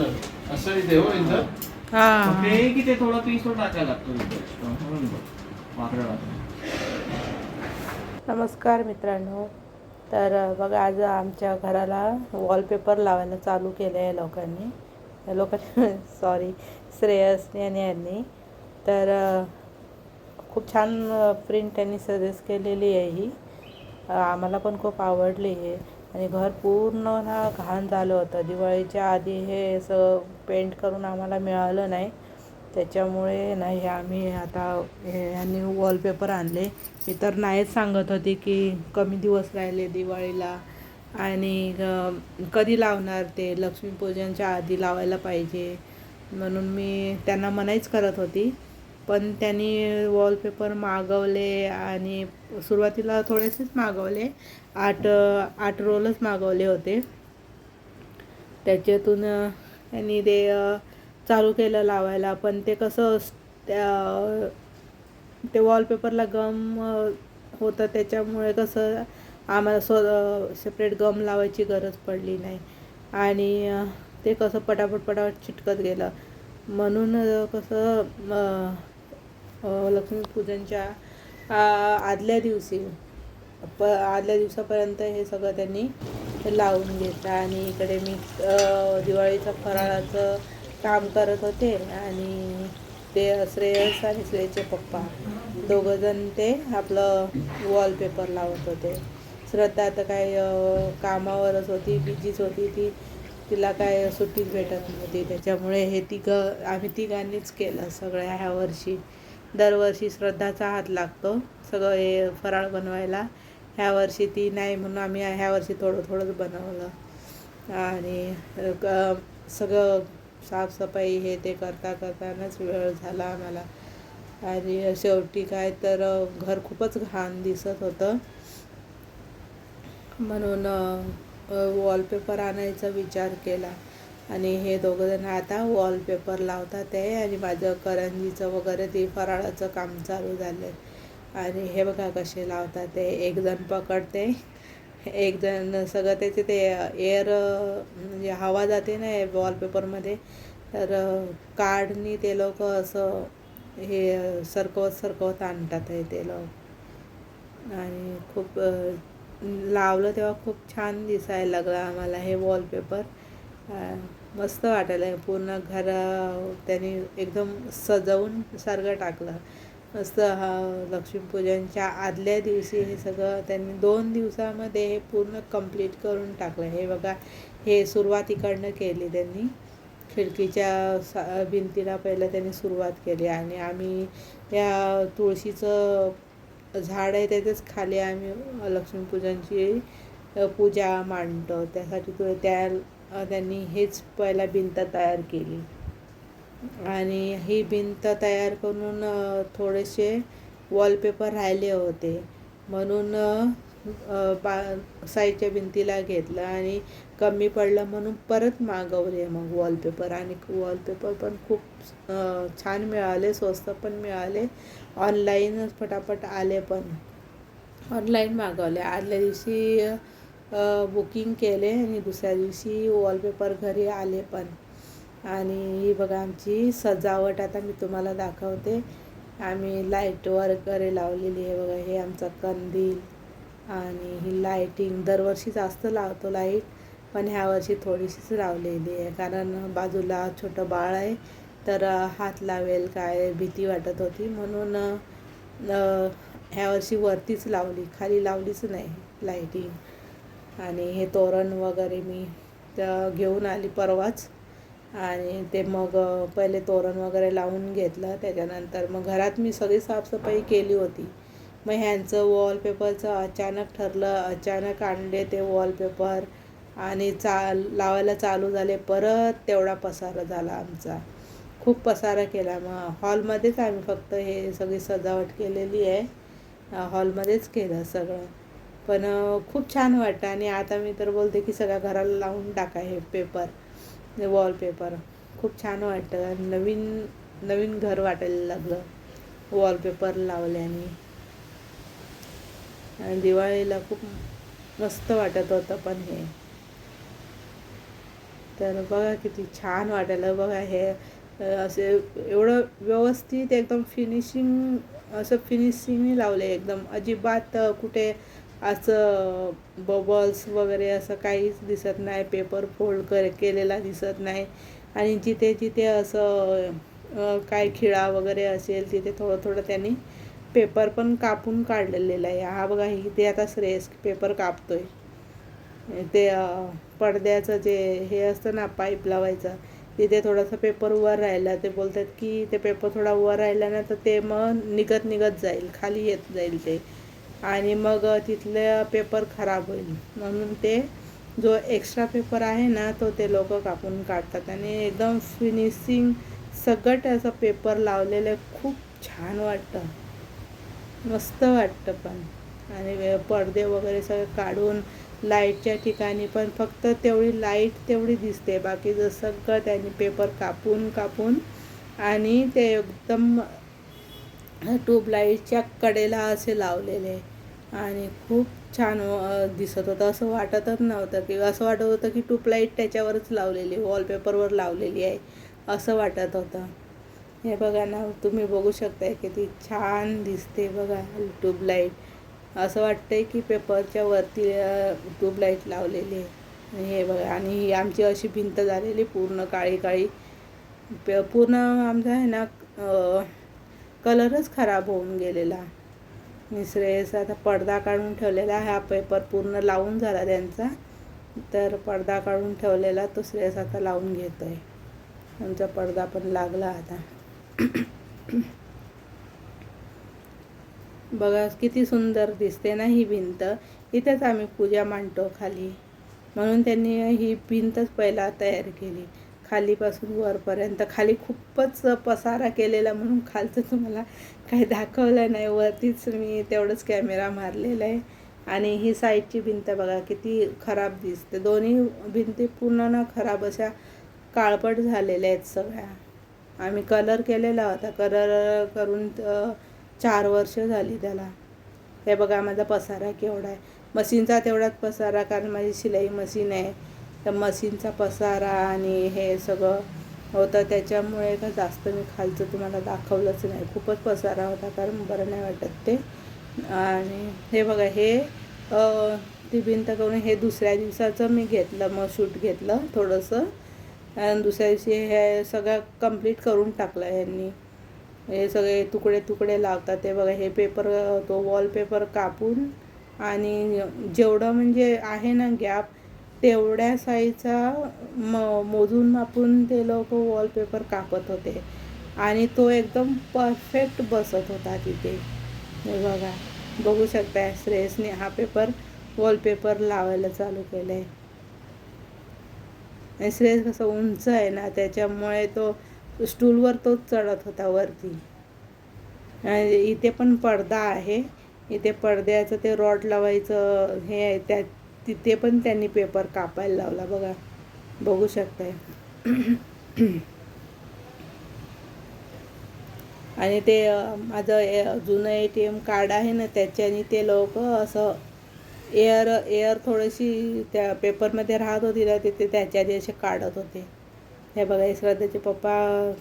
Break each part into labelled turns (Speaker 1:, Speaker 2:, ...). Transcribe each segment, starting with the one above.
Speaker 1: असं असं इथे हो. इथं
Speaker 2: ते की ते थोडं पीस टाकायला लागतो इथे. म्हणून बघ. वाकडं वाकडं.
Speaker 3: नमस्कार मित्रांनो. तर बघा आज आमच्या घराला वॉलपेपर लावायला चालू केलं आहे लोकांनी. या लोकांनी सॉरी श्रेयस आणि यांनी. तर खूप छान प्रिंट त्यांनी सजेस्ट केलेली आहे ही. आम्हाला पण खूप आवडली आहे. आणि घर पूर्ण ना घाण झालं होतं. दिवाळीच्या आधी हे असं पेंट करून आम्हाला मिळालं नाही. त्याच्यामुळे ना हे आम्ही आता हे यांनी वॉलपेपर आणले. मी तर नाहीच सांगत होती की कमी दिवस राहिले दिवाळीला. आणि कधी लावणार ते? लक्ष्मीपूजनच्या आधी लावायला पाहिजे. म्हणून मी त्यांना मनाईच करत होती. पण त्यांनी वॉलपेपर मागवले आणि सुरुवातीला थोडेसेच मागवले. आठ आठ रोलच मागवले होते. त्याच्यातून त्यांनी ते चालू केलं लावायला. पण ते कसं त्या ते वॉलपेपरला गम होतं. त्याच्यामुळे कसं आम्हाला स्व सेपरेट गम लावायची गरज पडली नाही. आणि ते कसं पटापट पटापट चिटकत गेलं. म्हणून कसं लक्ष्मीपूजनच्या आदल्या दिवशी प आदल्या दिवसापर्यंत हे सगळं त्यांनी लावून घेतलं. आणि इकडे मी दिवाळीचं फराळाचं काम करत होते. आणि ते श्रेयस आणि श्रेयचे पप्पा दोघंजण ते आपलं वॉलपेपर लावत होते. श्रद्धा आता काय कामावरच होती बिझीच होती ती. तिला काय सुट्टीच भेटत नव्हती. त्याच्यामुळे हे तिघं आम्ही तिघांनीच केलं सगळ्या ह्या वर्षी. दरवर्षी श्रद्धाचा हात लागतो. सगळं हे फराळ बनवायला. ह्या वर्षी ती नाही म्हणून आम्ही ह्या वर्षी थोडं थोडंच बनवलं. आणि क- सगळं साफसफाई हे ते करता करतानाच वेळ झाला आम्हाला. आणि शेवटी काय तर घर खूपच घाण दिसत होतं. म्हणून वॉलपेपर आणायचा विचार केला. आणि हे दोघंजण आता वॉलपेपर लावतात आहे आणि माझं करंजीचं वगैरे ते फराळाचं काम चालू झालं आहे आणि हे बघा कसे लावतात ते. एक जण पकडते. एक जण सगळं त्याचे ते एअर म्हणजे हवा जाते ना वॉलपेपरमध्ये तर कार्डनी ते लोक असं हे सरकवत सरकवत आणतात आहे ते लोक. आणि खूप लावलं तेव्हा खूप छान दिसायला लागलं आम्हाला हे वॉलपेपर मस्त वाटायला. पूर्ण घर त्यांनी एकदम सजवून सारखं टाकलं. मस्त हा लक्ष्मीपूजनच्या आदल्या दिवशी हे सगळं त्यांनी दोन दिवसामध्ये हे पूर्ण कंप्लीट करून टाकलं. हे बघा हे सुरुवात इकडनं केली त्यांनी. खिडकीच्या सा भिंतीला पहिलं त्यांनी सुरुवात केली. आणि आम्ही या तुळशीचं झाड आहे त्याच्याच खाली आम्ही लक्ष्मीपूजनची पूजा मांडतो. त्यासाठी तो त्या त्यांनी हेच पहिला भिंत तयार केली. आणि ही भिंत तयार करून थोडेसे वॉलपेपर राहिले होते. म्हणून बा साईडच्या भिंतीला घेतलं आणि कमी पडलं म्हणून परत मागवले मग वॉलपेपर आणि वॉलपेपर पण खूप छान मिळाले स्वस्त पण मिळाले. ऑनलाईनच फटाफट आले पण. ऑनलाईन मागवले. आदल्या दिवशी बुकिंग केले आणि दुसऱ्या दिवशी. वॉलपेपर घरी आले पण. आणि ही बघा आमची सजावट आता मी तुम्हाला दाखवते. आम्ही लाइट वगैरे लावलेली आहे बघा. हे आमचा कंदील आणि ही लाईटिंग दरवर्षी जास्त लावतो लाइट पण ह्या वर्षी थोडीशीच लावलेली आहे. कारण बाजूला छोटं बाळ आहे तर हात लावेल काय भीती वाटत होती. म्हणून ह्यावर्षी ह्या वर्षी वरतीच लावली. खाली लावलीच नाही लाईटिंग आणि हे तोरण वगैरे मी त्या घेऊन आली परवाच. आणि ते मग पहिले तोरण वगैरे लावून घेतलं. त्याच्यानंतर मग घरात मी सगळी साफसफाई केली होती. मग ह्यांचं वॉलपेपरचं अचानक ठरलं अचानक आणले ते वॉलपेपर आणि चा लावायला चालू झाले. परत तेवढा पसारा झाला आमचा. खूप पसारा केला. मग हॉलमध्येच आम्ही फक्त हे सगळी सजावट केलेली आहे. हॉलमध्येच केलं सगळं. पण खूप छान वाटतं आणि आता मी तर बोलते की सगळ्या घराला लावून टाका हे पेपर वॉलपेपर. खूप छान वाटतं आणि नवीन नवीन घर वाटायला लागलं वॉलपेपर लावल्याने. आणि दिवाळीला खूप मस्त वाटत होतं पण हे. तर बघा किती छान वाटायला बघा हे असे एवढं व्यवस्थित एकदम फिनिशिंग असं फिनिशिंग लावले एकदम अजिबात कुठे असं बबल्स वगैरे असं काहीच दिसत नाही. पेपर फोल्ड कर केलेला दिसत नाही. आणि जिथे जिथे असं काय खिळा वगैरे असेल तिथे थोडं थोडं त्यांनी पेपर पण कापून काढलेला आहे. हा बघा इथे आता श्रेयस पेपर कापतोय. ते पडद्याचं जे हे असतं ना पाईप लावायचं तिथे थोडासा पेपर वर राहिला. ते बोलतात की ते पेपर थोडा वर राहिला ना तर ते मग निघत निघत जाईल. खाली येत जाईल ते. आणि मग तिथले पेपर खराब होईल. म्हणून ते जो एक्स्ट्रा पेपर आहे ना तो ते लोक कापून काढतात. आणि एकदम फिनिशिंग सगळं त्याचं पेपर लावलेलं खूप छान वाटतं. मस्त वाटतं पण. आणि पडदे वगैरे सगळं काढून लाईटच्या ठिकाणी पण फक्त तेवढी लाइट तेवढी दिसते. बाकीचं सगळं त्यांनी पेपर कापून कापून आणि ते एकदम ट्यूबलाईटच्या कडेला असे लावलेले. आणि खूप छान दिसत होतं. असं वाटतच नव्हतं की असं वाटत होतं की ट्यूबलाईट त्याच्यावरच लावलेली वॉलपेपरवर लावलेली आहे असं वाटत होतं. हे बघा ना तुम्ही बघू शकताय किती छान दिसते बघा ट्यूबलाईट असं वाटतंय की पेपरच्या वरती ट्यूबलाईट लावलेली आहे. हे बघा आणि ही आमची अशी भिंत झालेली पूर्ण काळी काळी पे पूर्ण आमचं आहे ना कलरच खराब होऊन गेलेला मी श्रेयस आता पडदा काढून ठेवलेला हा पेपर पूर्ण लावून झाला त्यांचा. तर पडदा काढून ठेवलेला तो श्रेयस आता लावून घेतो आहे आमचा पडदा पण लागला आता. बघा किती सुंदर दिसते ना ही भिंत. इथेच आम्ही पूजा मांडतो खाली. म्हणून त्यांनी ही भिंतच पहिला तयार केली. खालीपासून वरपर्यंत. खाली खूपच पसारा केलेला म्हणून खालचं तुम्हाला काही दाखवलं नाही. वरतीच मी तेवढंच कॅमेरा मारलेला आहे. आणि ही साईडची भिंत बघा किती खराब दिसते. दोन्ही भिंती पूर्ण ना खराब अशा काळपट झालेल्या आहेत सगळ्या. आम्ही कलर केलेला होता. कलर करून चार वर्ष झाली त्याला. हे बघा माझा पसारा केवढा आहे. मशीनचा तेवढाच पसारा कारण माझी शिलाई मशीन आहे. तर मशीनचा पसारा आणि हे सगळं होतं. त्याच्यामुळे का जास्त मी खालचं तुम्हाला दाखवलंच नाही. खूपच पसारा होता कारण बरं नाही वाटत ते. आणि हे बघा हे ती भिंत करून हे दुसऱ्या दिवसाचं मी घेतलं मग शूट घेतलं थोडंसं. आणि दुसऱ्या दिवशी हे सगळं कंप्लीट करून टाकलं यांनी. हे सगळे तुकडे तुकडे लावतात. ते बघा हे पेपर तो वॉलपेपर कापून आणि जेवढं म्हणजे आहे ना गॅप तेवढ्या साईजचा म मोजून मापून ते लोक वॉलपेपर कापत होते. आणि तो एकदम परफेक्ट बसत होता तिथे. हे बघा बघू शकता श्रेयसने हा पेपर वॉलपेपर लावायला चालू केलं आहे श्रेयस कसं उंच आहे ना त्याच्यामुळे तो स्टूलवर तोच चढत होता वरती. आणि इथे पण पडदा आहे. इथे पडद्याचं ते रॉड लावायचं हे आहे त्या तिथे पण त्यांनी पेपर कापायला लावला. बघा बघू शकताय. आणि ते माझं ए- जुनं ए टी एम कार्ड आहे ना त्याच्याने ते लोक असं एअर एअर थोडीशी त्या पेपरमध्ये राहत होती ना तिथे त्याच्याने असे काढत होते. हे बघा श्रद्धाचे श्रद्धेचे पप्पा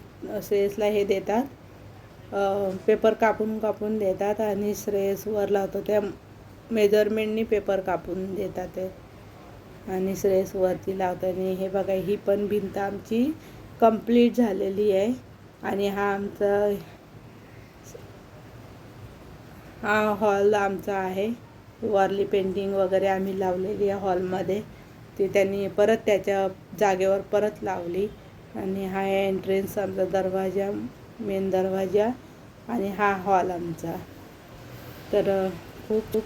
Speaker 3: श्रेयसला हे देतात. पेपर कापून कापून देतात आणि श्रेयस वर लावतो. त्या मेजरमेंटनी पेपर कापून देतात ते. आणि श्रेयस वरती हे बघा ही पण भिंत आमची कंप्लीट झालेली आहे. आणि हा आमचा हा हॉल आमचा आहे. वारली पेंटिंग वगैरे आम्ही लावलेली आहे हॉलमध्ये. ती त्यांनी परत त्याच्या जागेवर परत लावली. आणि हा एंट्रन्स आमचा दरवाजा मेन दरवाजा आणि हा हॉल आमचा. तर खूप खूप